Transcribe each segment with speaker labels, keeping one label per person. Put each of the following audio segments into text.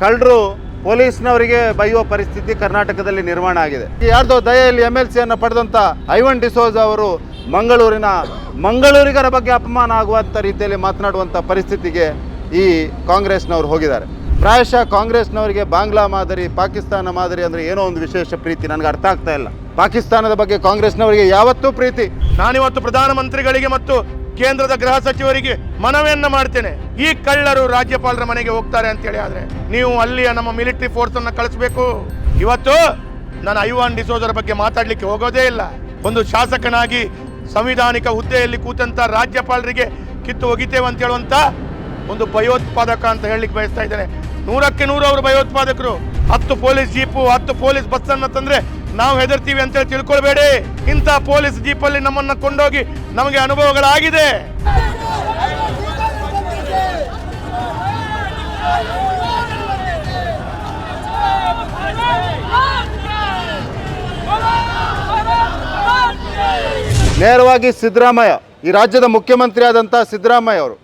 Speaker 1: ಕಳ್ಳರು ಪೊಲೀಸ್ನವರಿಗೆ ಬೈಯುವ ಪರಿಸ್ಥಿತಿ ಕರ್ನಾಟಕದಲ್ಲಿ ನಿರ್ಮಾಣ ಆಗಿದೆ. ಯಾರ್ದೋ ದಯೆಯಲ್ಲಿ ಎಂ ಎಲ್ ಸಿಯನ್ನು ಪಡೆದಂತ ಐವನ್ ಡಿಸೋಜ್ ಅವರು ಮಂಗಳೂರಿನ ಮಂಗಳೂರಿಗರ ಬಗ್ಗೆ ಅಪಮಾನ ಆಗುವಂಥ ರೀತಿಯಲ್ಲಿ ಮಾತನಾಡುವಂಥ ಪರಿಸ್ಥಿತಿಗೆ ಈ ಕಾಂಗ್ರೆಸ್ನವರು ಹೋಗಿದ್ದಾರೆ. ಪ್ರಾಯಶಃ ಕಾಂಗ್ರೆಸ್ನವರಿಗೆ ಬಾಂಗ್ಲಾ ಮಾದರಿ, ಪಾಕಿಸ್ತಾನ ಮಾದರಿ ಅಂದರೆ ಏನೋ ಒಂದು ವಿಶೇಷ ಪ್ರೀತಿ, ನನಗೆ ಅರ್ಥ ಆಗ್ತಾ ಇಲ್ಲ. ಪಾಕಿಸ್ತಾನದ ಬಗ್ಗೆ ಕಾಂಗ್ರೆಸ್ನವರಿಗೆ ಯಾವತ್ತೂ ಪ್ರೀತಿ.
Speaker 2: ನಾನಿವತ್ತು ಪ್ರಧಾನಮಂತ್ರಿಗಳಿಗೆ ಮತ್ತು ಕೇಂದ್ರದ ಗೃಹ ಸಚಿವರಿಗೆ ಮನವಿಯನ್ನ ಮಾಡ್ತೇನೆ. ಈ ಕಳ್ಳರು ರಾಜ್ಯಪಾಲರ ಮನೆಗೆ ಹೋಗ್ತಾರೆ ಅಂತ ಹೇಳಿ ಆದ್ರೆ ನೀವು ಅಲ್ಲಿಯ ನಮ್ಮ ಮಿಲಿಟರಿ ಫೋರ್ಸ್ ಅನ್ನ ಕಳಿಸ್ಬೇಕು. ಇವತ್ತು ನಾನು ಐವಾನ್ ಡಿಸೋಜರ್ ಬಗ್ಗೆ ಮಾತಾಡ್ಲಿಕ್ಕೆ ಹೋಗೋದೇ ಇಲ್ಲ. ಒಂದು ಶಾಸಕನಾಗಿ ಸಂವಿಧಾನಿಕ ಹುದ್ದೆಯಲ್ಲಿ ಕೂತಂತ ರಾಜ್ಯಪಾಲರಿಗೆ ಕಿತ್ತು ಒಗಿತೇವೆ ಅಂತ ಹೇಳುವಂತ ಒಂದು ಭಯೋತ್ಪಾದಕ ಅಂತ ಹೇಳಲಿಕ್ಕೆ ಬಯಸ್ತಾ ಇದ್ದೇನೆ. ನೂರಕ್ಕೆ ನೂರು ಅವರು ಭಯೋತ್ಪಾದಕರು. ಹತ್ತು ಪೊಲೀಸ್ ಜೀಪು, ಹತ್ತು ಪೊಲೀಸ್ ಬಸ್ ಅನ್ನ ತಂದ್ರೆ ನಾವು ಹೆದರ್ತೀವಿ ಅಂತೇಳಿ ತಿಳ್ಕೊಳ್ಬೇಡಿ. ಇಂಥ ಪೊಲೀಸ್ ಜೀಪಲ್ಲಿ ನಮ್ಮನ್ನ ಕೊಂಡೋಗಿ ನಮಗೆ ಅನುಭವಗಳಾಗಿದೆ.
Speaker 1: ನೇರವಾಗಿ ಸಿದ್ದರಾಮಯ್ಯ, ಈ ರಾಜ್ಯದ ಮುಖ್ಯಮಂತ್ರಿ ಆದಂಥ ಸಿದ್ದರಾಮಯ್ಯ ಅವರು,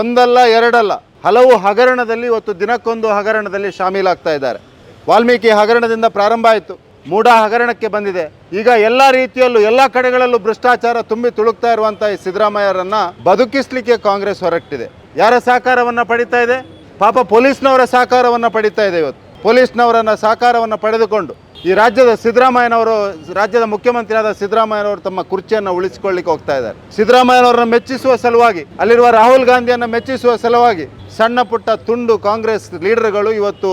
Speaker 1: ಒಂದಲ್ಲ, ಎರಡಲ್ಲ, ಹಲವು ಹಗರಣದಲ್ಲಿ ಇವತ್ತು ದಿನಕ್ಕೊಂದು ಹಗರಣದಲ್ಲಿ ಶಾಮೀಲಾಗ್ತಾ ಇದ್ದಾರೆ. ವಾಲ್ಮೀಕಿ ಹಗರಣದಿಂದ ಪ್ರಾರಂಭ ಆಯಿತು. ಮೂಢ ಹಗರಣಕ್ಕೆ ಬಂದಿದೆ. ಈಗ ಎಲ್ಲ ರೀತಿಯಲ್ಲೂ, ಎಲ್ಲ ಕಡೆಗಳಲ್ಲೂ ಭ್ರಷ್ಟಾಚಾರ ತುಂಬಿ ತುಳುಕ್ತಾ ಇರುವಂಥ ಈ ಸಿದ್ದರಾಮಯ್ಯರನ್ನು ಬದುಕಿಸ್ಲಿಕ್ಕೆ ಕಾಂಗ್ರೆಸ್ ಹೊರಟಿದೆ. ಯಾರ ಸಹಕಾರವನ್ನ ಪಡಿತಾ ಇದೆ? ಪಾಪ ಪೊಲೀಸ್ನವರ ಸಹಕಾರವನ್ನ ಪಡಿತಾ ಇದೆ ಇವತ್ತು. ಪೊಲೀಸ್ನವರನ್ನ ಸಹಕಾರವನ್ನು ಪಡೆದುಕೊಂಡು ಈ ರಾಜ್ಯದ ಸಿದ್ದರಾಮಯ್ಯನವರು, ರಾಜ್ಯದ ಮುಖ್ಯಮಂತ್ರಿಯಾದ ಸಿದ್ದರಾಮಯ್ಯನವರು ತಮ್ಮ ಕುರ್ಚಿಯನ್ನು ಉಳಿಸಿಕೊಳ್ಳಿಕ್ಕೆ ಹೋಗ್ತಾ ಇದ್ದಾರೆ. ಸಿದ್ದರಾಮಯ್ಯನವರನ್ನು ಮೆಚ್ಚಿಸುವ ಸಲುವಾಗಿ, ಅಲ್ಲಿರುವ ರಾಹುಲ್ ಗಾಂಧಿಯನ್ನು ಮೆಚ್ಚಿಸುವ ಸಲುವಾಗಿ ಸಣ್ಣ ಪುಟ್ಟ ತುಂಡು ಕಾಂಗ್ರೆಸ್ ಲೀಡರ್ಗಳು ಇವತ್ತು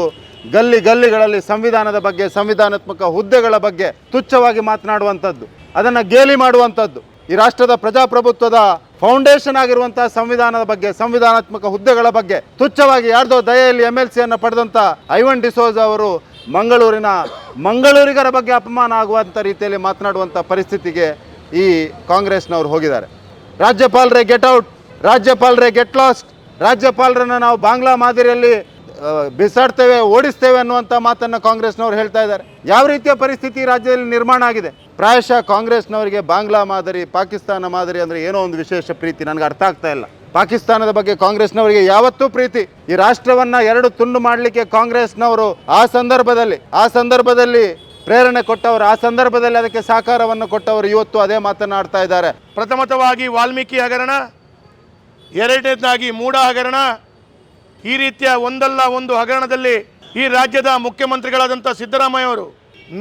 Speaker 1: ಗಲ್ಲಿ ಗಲ್ಲಿಗಳಲ್ಲಿ ಸಂವಿಧಾನದ ಬಗ್ಗೆ, ಸಂವಿಧಾನಾತ್ಮಕ ಹುದ್ದೆಗಳ ಬಗ್ಗೆ ತುಚ್ಛವಾಗಿ ಮಾತನಾಡುವಂಥದ್ದು, ಅದನ್ನು ಗೇಲಿ ಮಾಡುವಂಥದ್ದು, ಈ ರಾಷ್ಟ್ರದ ಪ್ರಜಾಪ್ರಭುತ್ವದ ಫೌಂಡೇಶನ್ ಆಗಿರುವಂತಹ ಸಂವಿಧಾನದ ಬಗ್ಗೆ, ಸಂವಿಧಾನಾತ್ಮಕ ಹುದ್ದೆಗಳ ಬಗ್ಗೆ ತುಚ್ಛವಾಗಿ ಯಾರ್ದೋ ದಯೆಯಲ್ಲಿ ಎಂ ಎಲ್ ಸಿಯನ್ನು ಪಡೆದಂತ ಐವನ್ ಡಿಸೋಜ್ ಅವರು ಮಂಗಳೂರಿನ ಮಂಗಳೂರಿಗರ ಬಗ್ಗೆ ಅಪಮಾನ ಆಗುವಂಥ ರೀತಿಯಲ್ಲಿ ಮಾತನಾಡುವಂಥ ಪರಿಸ್ಥಿತಿಗೆ ಈ ಕಾಂಗ್ರೆಸ್ನವರು ಹೋಗಿದ್ದಾರೆ. ರಾಜ್ಯಪಾಲರೇ ಗೆಟ್ ಔಟ್, ರಾಜ್ಯಪಾಲರೇ ಗೆಟ್ ಲಾಸ್ಟ್, ರಾಜ್ಯಪಾಲರನ್ನು ನಾವು ಬಾಂಗ್ಲಾ ಮಾದರಿಯಲ್ಲಿ ಬಿಸಾಡ್ತೇವೆ, ಓಡಿಸ್ತೇವೆ ಅನ್ನುವಂಥ ಮಾತನ್ನು ಕಾಂಗ್ರೆಸ್ನವರು ಹೇಳ್ತಾ ಇದ್ದಾರೆ. ಯಾವ ರೀತಿಯ ಪರಿಸ್ಥಿತಿ ರಾಜ್ಯದಲ್ಲಿ ನಿರ್ಮಾಣ ಆಗಿದೆ? ಪ್ರಾಯಶಃ ಕಾಂಗ್ರೆಸ್ನವರಿಗೆ ಬಾಂಗ್ಲಾ ಮಾದರಿ, ಪಾಕಿಸ್ತಾನ ಮಾದರಿ ಅಂದರೆ ಏನೋ ಒಂದು ವಿಶೇಷ ಪ್ರೀತಿ, ನನಗೆ ಅರ್ಥ ಆಗ್ತಾ ಇಲ್ಲ. ಪಾಕಿಸ್ತಾನದ ಬಗ್ಗೆ ಕಾಂಗ್ರೆಸ್ನವರಿಗೆ ಯಾವತ್ತೂ ಪ್ರೀತಿ. ಈ ರಾಷ್ಟ್ರವನ್ನು ಎರಡು ತುಂಡು ಮಾಡಲಿಕ್ಕೆ ಕಾಂಗ್ರೆಸ್ನವರು ಆ ಸಂದರ್ಭದಲ್ಲಿ ಆ ಸಂದರ್ಭದಲ್ಲಿ ಪ್ರೇರಣೆ ಕೊಟ್ಟವರು, ಆ ಸಂದರ್ಭದಲ್ಲಿ ಅದಕ್ಕೆ ಸಹಕಾರವನ್ನು ಕೊಟ್ಟವರು ಇವತ್ತು ಅದೇ ಮಾತನಾಡ್ತಾ ಇದ್ದಾರೆ.
Speaker 2: ಪ್ರಥಮತವಾಗಿ ವಾಲ್ಮೀಕಿ ಹಗರಣ, ಎರಡನೇದಾಗಿ ಮೂಡ ಹಗರಣ ಈ ರೀತಿಯ ಒಂದಲ್ಲ ಒಂದು ಹಗರಣದಲ್ಲಿ ಈ ರಾಜ್ಯದ ಮುಖ್ಯಮಂತ್ರಿಗಳಾದಂಥ ಸಿದ್ದರಾಮಯ್ಯ ಅವರು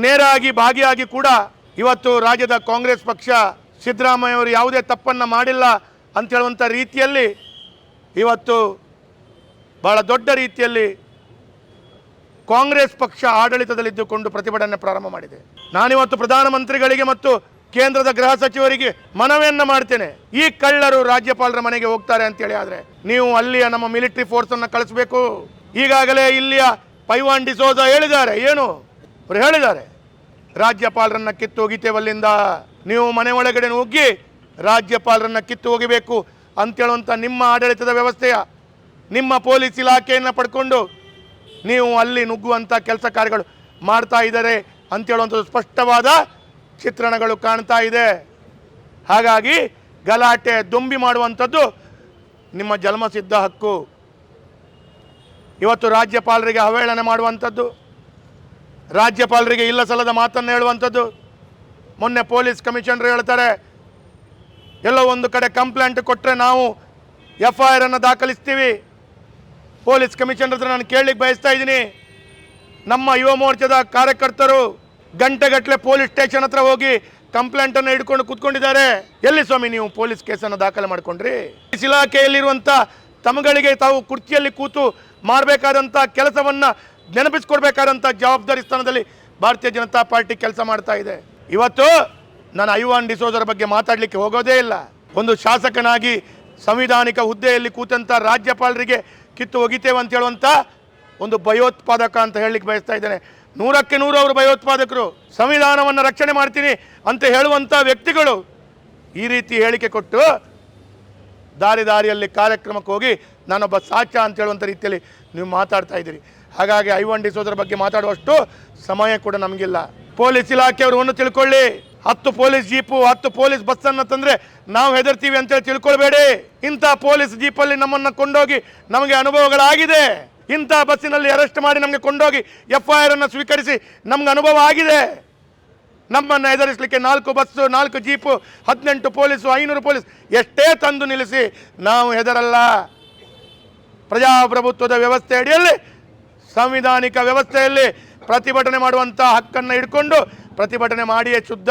Speaker 2: ನೇರಾಗಿ ಭಾಗಿಯಾಗಿ ಕೂಡ ಇವತ್ತು ರಾಜ್ಯದ ಕಾಂಗ್ರೆಸ್ ಪಕ್ಷ ಸಿದ್ದರಾಮಯ್ಯ ಅವರು ಯಾವುದೇ ತಪ್ಪನ್ನು ಮಾಡಿಲ್ಲ ಅಂತ ಹೇಳುವಂಥ ರೀತಿಯಲ್ಲಿ ಇವತ್ತು ಬಹಳ ದೊಡ್ಡ ರೀತಿಯಲ್ಲಿ ಕಾಂಗ್ರೆಸ್ ಪಕ್ಷ ಆಡಳಿತದಲ್ಲಿದ್ದುಕೊಂಡು ಪ್ರತಿಭಟನೆ ಪ್ರಾರಂಭ ಮಾಡಿದೆ. ನಾನಿವತ್ತು ಪ್ರಧಾನಮಂತ್ರಿಗಳಿಗೆ ಮತ್ತು ಕೇಂದ್ರದ ಗೃಹ ಸಚಿವರಿಗೆ ಮನವಿಯನ್ನ ಮಾಡ್ತೇನೆ. ಈ ಕಳ್ಳರು ರಾಜ್ಯಪಾಲರ ಮನೆಗೆ ಹೋಗ್ತಾರೆ ಅಂತೇಳಿ ಆದ್ರೆ ನೀವು ಅಲ್ಲಿಯ ನಮ್ಮ ಮಿಲಿಟರಿ ಫೋರ್ಸ್ ಅನ್ನ ಕಳಿಸ್ಬೇಕು. ಈಗಾಗಲೇ ಇಲ್ಲಿಯ ಪೈವಾನ್ ಡಿಸೋಜ ಹೇಳಿದ್ದಾರೆ. ಏನು? ಅವ್ರು ಹೇಳಿದ್ದಾರೆ. ರಾಜ್ಯಪಾಲರನ್ನ ಕಿತ್ತು ಒಗಿತೇವಲ್ಲಿಂದ ನೀವು ಮನೆ ಒಳಗಡೆ ನುಗ್ಗಿ ರಾಜ್ಯಪಾಲರನ್ನ ಕಿತ್ತು ಒಗಿಬೇಕು ಅಂತೇಳುವಂಥ ನಿಮ್ಮ ಆಡಳಿತದ ವ್ಯವಸ್ಥೆಯ ನಿಮ್ಮ ಪೊಲೀಸ್ ಇಲಾಖೆಯನ್ನು ಪಡ್ಕೊಂಡು ನೀವು ಅಲ್ಲಿ ನುಗ್ಗುವಂಥ ಕೆಲಸ ಕಾರ್ಯಗಳು ಮಾಡ್ತಾ ಇದ್ದಾರೆ ಅಂತೇಳುವಂಥದ್ದು ಸ್ಪಷ್ಟವಾದ ಚಿತ್ರಣಗಳು ಕಾಣ್ತಾ ಇದೆ. ಹಾಗಾಗಿ ಗಲಾಟೆ, ದುಂಬಿ ಮಾಡುವಂಥದ್ದು ನಿಮ್ಮ ಜನ್ಮಸಿದ್ಧ ಹಕ್ಕು. ಇವತ್ತು ರಾಜ್ಯಪಾಲರಿಗೆ ಅವಹೇಳನ ಮಾಡುವಂಥದ್ದು. ರಾಜ್ಯಪಾಲರಿಗೆ ಇಲ್ಲ ಸಲ್ಲದ ಮಾತನ್ನು ಹೇಳುವಂಥದ್ದು. ಮೊನ್ನೆ ಪೊಲೀಸ್ ಕಮಿಷನರ್ ಹೇಳ್ತಾರೆ, ಎಲ್ಲೋ ಒಂದು ಕಡೆ ಕಂಪ್ಲೇಂಟ್ ಕೊಟ್ಟರೆ ನಾವು ಎಫ್ ಐ ಆರನ್ನು ದಾಖಲಿಸ್ತೀವಿ. ಪೊಲೀಸ್ ಕಮಿಷನರ್ ಹತ್ರ ನಾನು ಕೇಳಲಿಕ್ಕೆ ಬಯಸ್ತಾ ಇದ್ದೀನಿ. ನಮ್ಮ ಯುವ ಮೋರ್ಚಾದ ಕಾರ್ಯಕರ್ತರು ಗಂಟೆಗಟ್ಟಲೆ ಪೊಲೀಸ್ ಸ್ಟೇಷನ್ ಹತ್ರ ಹೋಗಿ ಕಂಪ್ಲೇಂಟನ್ನು ಹಿಡ್ಕೊಂಡು ಕೂತ್ಕೊಂಡಿದ್ದಾರೆ. ಎಲ್ಲಿ ಸ್ವಾಮಿ ನೀವು ಪೊಲೀಸ್ ಕೇಸನ್ನು ದಾಖಲೆ ಮಾಡ್ಕೊಂಡ್ರಿ? ಪೊಲೀಸ್ ಇಲಾಖೆಯಲ್ಲಿರುವಂಥ ತಮಗಳಿಗೆ ತಾವು ಕುರ್ಚಿಯಲ್ಲಿ ಕೂತು ಮಾಡಬೇಕಾದಂಥ ಕೆಲಸವನ್ನು ನೆನಪಿಸ್ಕೊಡ್ಬೇಕಾದಂಥ ಜವಾಬ್ದಾರಿ ಸ್ಥಾನದಲ್ಲಿ ಭಾರತೀಯ ಜನತಾ ಪಾರ್ಟಿ ಕೆಲಸ ಮಾಡ್ತಾ ಇದೆ. ಇವತ್ತು ನಾನು ಐವಾನ್ ಡಿಸೋದರ ಬಗ್ಗೆ ಮಾತಾಡಲಿಕ್ಕೆ ಹೋಗೋದೇ ಇಲ್ಲ. ಒಂದು ಶಾಸಕನಾಗಿ ಸಂವಿಧಾನಿಕ ಹುದ್ದೆಯಲ್ಲಿ ಕೂತಂಥ ರಾಜ್ಯಪಾಲರಿಗೆ ಕಿತ್ತು ಒಗಿತೇವೆ ಅಂತ ಹೇಳುವಂಥ ಒಂದು ಭಯೋತ್ಪಾದಕ ಅಂತ ಹೇಳಲಿಕ್ಕೆ ಬಯಸ್ತಾ ಇದ್ದೇನೆ. ನೂರಕ್ಕೆ ನೂರು ಅವರು ಭಯೋತ್ಪಾದಕರು ಸಂವಿಧಾನವನ್ನು ರಕ್ಷಣೆ ಮಾಡ್ತೀನಿ ಅಂತ ಹೇಳುವಂಥ ವ್ಯಕ್ತಿಗಳು ಈ ರೀತಿ ಹೇಳಿಕೆ ಕೊಟ್ಟು ದಾರಿ ದಾರಿಯಲ್ಲಿ ಕಾರ್ಯಕ್ರಮಕ್ಕೆ ಹೋಗಿ ನಾನೊಬ್ಬ ಸಾಚ ಅಂತ ಹೇಳುವಂಥ ರೀತಿಯಲ್ಲಿ ನೀವು ಮಾತಾಡ್ತಾ ಇದ್ದೀರಿ. ಹಾಗಾಗಿ ಐವನ್ ಡಿಸೋದ್ರ ಬಗ್ಗೆ ಮಾತಾಡುವಷ್ಟು ಸಮಯ ಕೂಡ ನಮಗಿಲ್ಲ. ಪೊಲೀಸ್ ಇಲಾಖೆಯವರು ಒಂದು ತಿಳ್ಕೊಳ್ಳಿ. ಹತ್ತು ಪೊಲೀಸ್ ಜೀಪು, ಹತ್ತು ಪೊಲೀಸ್ ಬಸ್ಸನ್ನು ತಂದರೆ ನಾವು ಹೆದರ್ತೀವಿ ಅಂತೇಳಿ ತಿಳ್ಕೊಳ್ಬೇಡಿ. ಇಂಥ ಪೊಲೀಸ್ ಜೀಪಲ್ಲಿ ನಮ್ಮನ್ನು ಕೊಂಡೋಗಿ ನಮಗೆ ಅನುಭವಗಳಾಗಿದೆ. ಇಂಥ ಬಸ್ಸಿನಲ್ಲಿ ಅರೆಸ್ಟ್ ಮಾಡಿ ನಮಗೆ ಕೊಂಡೋಗಿ ಎಫ್ ಐ ಆರ್ ಅನ್ನು ಸ್ವೀಕರಿಸಿ ನಮ್ಗೆ ಅನುಭವ ಆಗಿದೆ. ನಮ್ಮನ್ನು ಎದುರಿಸಲಿಕ್ಕೆ ನಾಲ್ಕು ಬಸ್ಸು, ನಾಲ್ಕು ಜೀಪು, ಹದಿನೆಂಟು ಪೊಲೀಸು, ಐನೂರು ಪೊಲೀಸ್ ಎಷ್ಟೇ ತಂದು ನಿಲ್ಲಿಸಿ ನಾವು ಹೆದರಲ್ಲ. ಪ್ರಜಾಪ್ರಭುತ್ವದ ವ್ಯವಸ್ಥೆ ಅಡಿಯಲ್ಲಿ ಸಾಂವಿಧಾನಿಕ ವ್ಯವಸ್ಥೆಯಲ್ಲಿ ಪ್ರತಿಭಟನೆ ಮಾಡುವಂಥ ಹಕ್ಕನ್ನು ಹಿಡ್ಕೊಂಡು ಪ್ರತಿಭಟನೆ ಮಾಡಿಯೇ ಶುದ್ಧ.